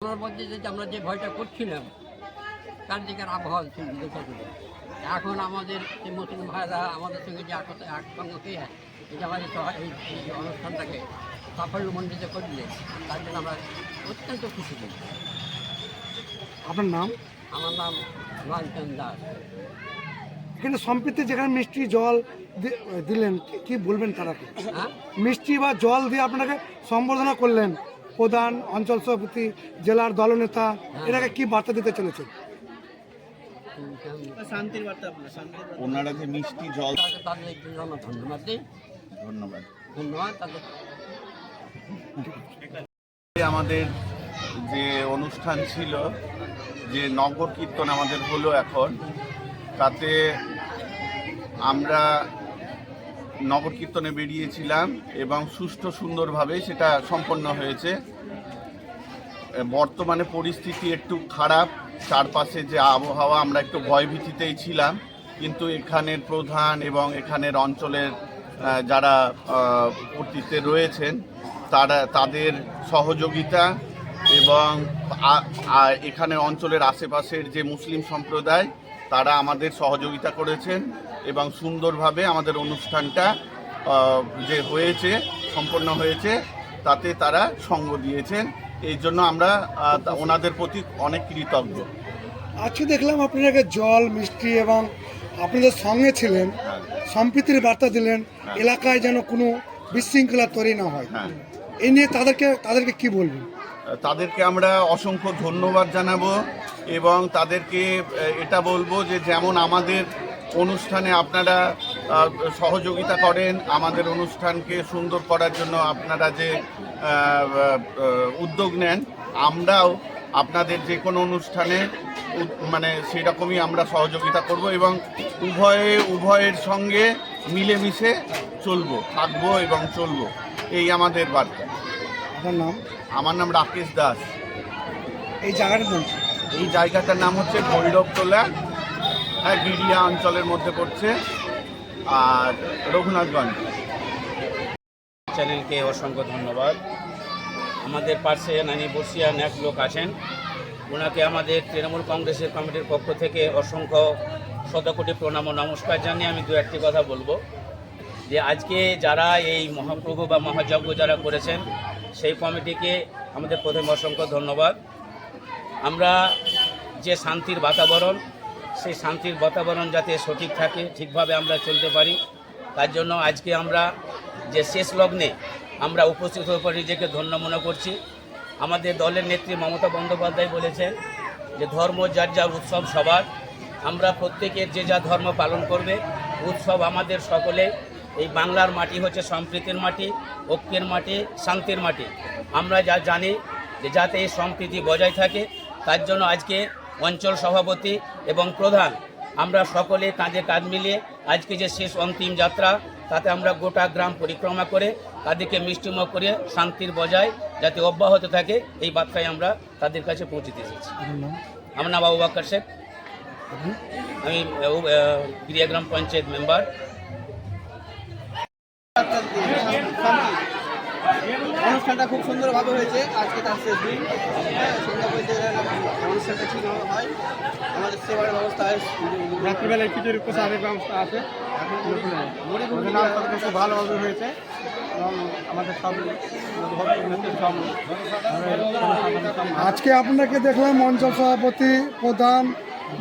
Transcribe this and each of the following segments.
আমার বলছে যে আমরা যে ভয়টা করছিলাম তার দিকের আবহাওয়া ছিল দেখে দিল এখন আমাদের যে মুসলিম ভাইরা আমাদের সঙ্গে যে একসঙ্গে হয়ে এই যে আমাদের এই অনুষ্ঠানটাকে সাফল্যমণ্ডিত করলে তার জন্য আমরা অত্যন্ত খুশি করি আপনার নাম? আমার নাম লালচন দাস। এখানে সম্প্রীতি যেখানে মিষ্টি জল দিলেন কি- কি বলবেন তারাকে হ্যাঁ? মিষ্টি বা জল দিয়ে আপনাকে সম্বর্ধনা করলেন। প্রধান অঞ্চল সভাপতি জেলার দলনেতা এটাকে কি বার্তা দিতে চলেছে শান্তির বার্তা আপনার শান্তির বার্তা। ওনারা যে মিষ্টি জল তাদের তাদের জন্য ধন্যবাদ ধন্যবাদ। ধন্যবাদ আমাদের যে অনুষ্ঠান ছিল যে নগর কীর্তন আমাদের হলো এখন তাতে আমরা নগর কীর্তনে বেরিয়েছিলাম এবং সুষ্ঠু সুন্দরভাবে সেটা সম্পন্ন হয়েছে। বর্তমানে পরিস্থিতি একটু খারাপ, চারপাশে যে আবহাওয়া আমরা একটু ভয়ভীতিতেই ছিলাম, কিন্তু এখানের প্রধান এবং এখানের অঞ্চলের যারা কর্তৃত্বে রয়েছেন, তারা, তাদের সহযোগিতা এবং এখানে অঞ্চলের আশেপাশের যে মুসলিম সম্প্রদায়, তারা আমাদের সহযোগিতা করেছেন। এবং সুন্দরভাবে আমাদের অনুষ্ঠানটা যে হয়েছে সম্পন্ন হয়েছে তাতে তারা সঙ্গ দিয়েছেন। এই জন্য আমরা ওনাদের প্রতি অনেক কৃতজ্ঞ। আজকে দেখলাম আপনাকে জল মিষ্টি এবং আপনাদের সঙ্গে ছিলেন হ্যাঁ। সম্প্রীতির বার্তা দিলেন হ্যাঁ। এলাকায় যেন কোনো বিশৃঙ্খলা তৈরি না হয়। এ নিয়ে তাদেরকে তাদেরকে কি বলবেন? তাদেরকে আমরা অসংখ্য ধন্যবাদ জানাব এবং তাদেরকে এটা বলব যে যেমন আমাদের অনুষ্ঠানে আপনারা সহযোগিতা করেন। আমাদের অনুষ্ঠানকে সুন্দর করার জন্য আপনারা যে উদ্যোগ নেন আমরাও আপনাদের যে কোনো অনুষ্ঠানে মানে সেরকমই আমরা সহযোগিতা করব এবং উভয়ে উভয়ের সঙ্গে মিলেমিশে চলবো থাকব এবং চলবো। এই আমাদের বার্তা। আপনার নাম? আমার নাম রাকেশ দাস। এই জায়গাটার নাম এই জায়গাটার নাম হচ্ছে ভৈরবটোলা হ্যাঁ গিরিয়া অঞ্চলের মধ্যে পড়ছে। আর রঘুনাথগঞ্জ। চ্যানেলকে অসংখ্য ধন্যবাদ। আমাদের পাশে নানি বসিয়ান এক লোক আছেন। ওনাকে আমাদের তৃণমূল কংগ্রেসের কমিটির পক্ষ থেকে অসংখ্য শতকোটি প্রণাম ও নমস্কার জানিয়ে আমি দু একটি কথা বলব। যে আজকে যারা এই মহাপ্রভু বা মহাযজ্ঞ যারা করেছেন, সেই কমিটিকে আমাদের প্রথম অসংখ্য ধন্যবাদ। আমরা যে শান্তির বাতাবরণ সেই শান্তির বাতাবরণ যাতে সঠিক থাকে, ঠিকভাবে আমরা চলতে পারি। তার জন্য আজকে আমরা যে শেষ লগ্নে আমরা উপস্থিত হয়ে পড়ে নিজেকে ধন্য মনে করছি। আমাদের দলের নেত্রী মমতা বন্দ্যোপাধ্যায় বলেছেন যে ধর্ম যার যার উৎসব সবার। আমরা প্রত্যেকের যে যা ধর্ম পালন করবে, উৎসব আমাদের সকলে। এই বাংলার মাটি হচ্ছে সম্প্রীতির মাটি, ঐক্যের মাটি, শান্তির মাটি। আমরা যা জানি যে যাতে এই সম্প্রীতি বজায় থাকে, তার জন্য আজকে অঞ্চল সভাপতি এবং প্রধান। আমরা সকলে কাঁধে কাঁধ মিলিয়ে আজকে যে শেষ অন্তিম যাত্রা তাতে আমরা গোটা গ্রাম পরিক্রমা করে তাদেরকে মিষ্টিমুখ করে শান্তির বজায় যাতে অব্যাহত থাকে এই বার্তায় আমরা তাদের কাছে পৌঁছে দিয়ে এসেছি। আপনার আমার নাম বাক্কর শেখ? আমি ক্রিয়াগ্রাম পঞ্চায়েত মেম্বার। অনুষ্ঠানটা খুব সুন্দরভাবে হয়েছে। আজকে তার শেষ দিন। হ্যাঁ, সুন্দরভাবে যে অনুষ্ঠানটা ঠিকভাবে হয় আমাদের সেবার ব্যবস্থা আছে। রাত্রিবেলায় খিচুড়ি প্রসাদের ব্যবস্থা আছে খুব ভালোভাবে হয়েছে। আমাদের সব আজকে আপনাকে দেখলাম অঞ্চল সভাপতি প্রধান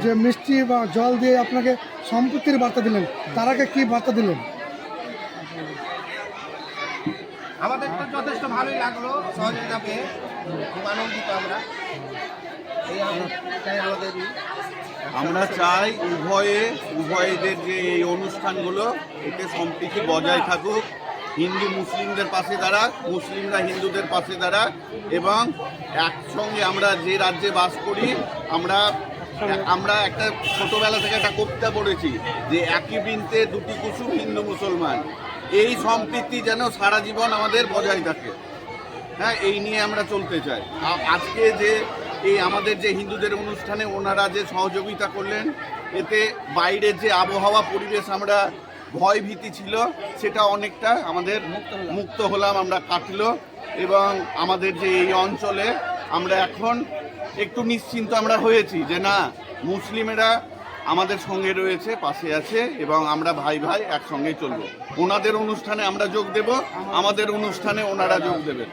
যে মিষ্টি বা জল দিয়ে আপনাকে সম্পত্তির বার্তা দিলেন। তারাকে কি বার্তা দিলেন? আমাদের তো যথেষ্ট ভালোই লাগল সহযোগিতা পেয়ে খুব আনন্দিত আমরা। এই আম- আমাদের আমরা চাই উভয়ে, উভয়দের যে এই অনুষ্ঠানগুলো, এতে সম্প্রীতি বজায় থাকুক। হিন্দু মুসলিমদের পাশে দাঁড়াক, মুসলিমরা হিন্দুদের পাশে দাঁড়াক এবং একসঙ্গে আমরা যে রাজ্যে বাস করি, আমরা আমরা একটা ছোটোবেলা থেকে একটা কবিতা পড়েছি যে একই বৃন্তে দুটি কুসুম, হিন্দু মুসলমান। এই সম্প্রীতি যেন সারা জীবন আমাদের বজায় থাকে। হ্যাঁ এই নিয়ে আমরা চলতে চাই। আজকে যে এই আমাদের যে হিন্দুদের অনুষ্ঠানে ওনারা যে সহযোগিতা করলেন এতে বাইরের যে আবহাওয়া পরিবেশ আমরা ভয় ভীতি ছিল সেটা অনেকটা আমাদের মুক্ত হলাম আমরা কাটলো এবং আমাদের যে এই অঞ্চলে আমরা এখন একটু নিশ্চিন্ত আমরা হয়েছি যে না মুসলিমেরা আমাদের সঙ্গে রয়েছে পাশে আছে এবং আমরা ভাই ভাই একসঙ্গেই চলবো। ওনাদের অনুষ্ঠানে আমরা যোগ দেব আমাদের অনুষ্ঠানে ওনারা যোগ দেবেন।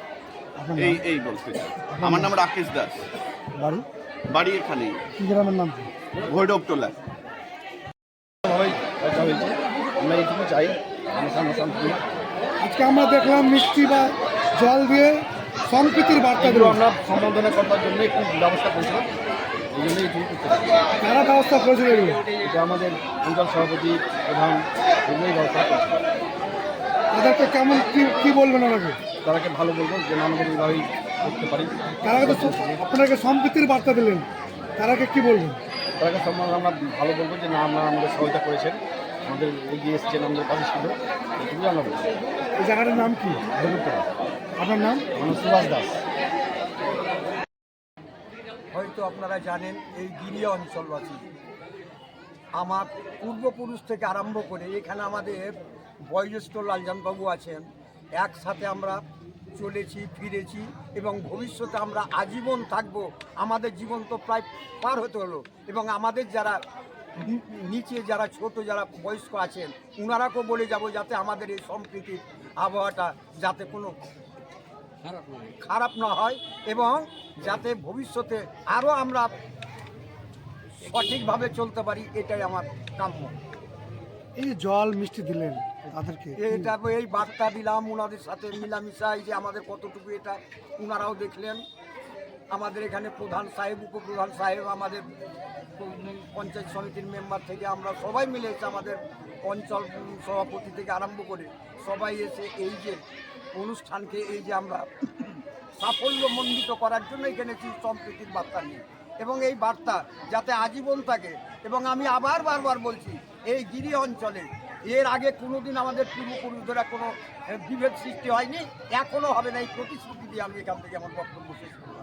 এই এই বলতে আমার নাম রাকেশ দাস। বাড়ি? বাড়ি এখানেই। কি গ্রামের নাম? ভৈরবটোলা আমরা চাই আজকে আমরা দেখলাম মিষ্টি বা জল দিয়ে সম্প্রীতির বার্তা আমরা সম্বোধনা করার জন্য একটু ব্যবস্থা করেছিলাম। এই জন্য এইটুকু করতে পারি কারা ব্যবস্থা করেছিল এগুলো? এটা আমাদের অঞ্চল সভাপতি প্রধান এগুলোই ব্যবস্থা করছে। তাদেরকে কেমন কি কি বলবেন ওনাকে? তাদেরকে ভালো বলবেন যে না আমাদের এইভাবেই করতে পারি। তারা তো আপনাকে সম্প্রীতির বার্তা দিলেন। তারাকে কি বলবেন? তাদেরকে সম্মান আমরা ভালো বলব যে না আপনারা আমাদের সহায়তা করেছেন। আমাদের এগিয়ে এসেছেন আমাদের পাশে ছিল। এইটুকুই আমরা বলব। এই জায়গাটার নাম কি? আপনার নাম? আমার সুভাষ দাস। হয়তো আপনারা জানেন, এই গিরি অঞ্চলবাসী। আমার পূর্বপুরুষ থেকে আরম্ভ করে এখানে আমাদের বয়োজ্যেষ্ঠ লালজানবাবু আছেন, একসাথে আমরা চলেছি, ফিরেছি এবং ভবিষ্যতে আমরা আজীবন থাকব। আমাদের জীবন তো প্রায় পার হতে হলো এবং আমাদের যারা নিচে যারা ছোট যারা বয়স্ক আছেন ওনারাকেও বলে যাব যাতে আমাদের এই সম্প্রীতির আবহাওয়াটা যাতে কোনো খারাপ খারাপ না হয় এবং যাতে ভবিষ্যতে আরও আমরা সঠিকভাবে চলতে পারি এটাই আমার কাম্য। এই জল মিষ্টি দিলেন তাদেরকে। এটা এই বার্তা দিলাম ওনাদের সাথে মিলামিশা এই যে আমাদের কতটুকু এটা ওনারাও দেখলেন। আমাদের এখানে প্রধান সাহেব উপপ্রধান সাহেব আমাদের পঞ্চায়েত সমিতির মেম্বার থেকে আমরা সবাই মিলে এসে আমাদের অঞ্চল সভাপতি থেকে আরম্ভ করে সবাই এসে এই যে অনুষ্ঠানকে এই যে আমরা সাফল্য সাফল্যমণ্ডিত করার জন্য এখানে সম্প্রীতির বার্তা নিয়ে এবং এই বার্তা যাতে আজীবন থাকে। এবং আমি আবার বারবার বলছি, এই গিরি অঞ্চলে এর আগে কোনো দিন আমাদের পূর্বপুরুষরা কোনো বিভেদ সৃষ্টি হয়নি। এখনও হবে না। এই প্রতিশ্রুতি দিয়ে আমি এখান থেকে আমার বক্তব্য শেষ করলাম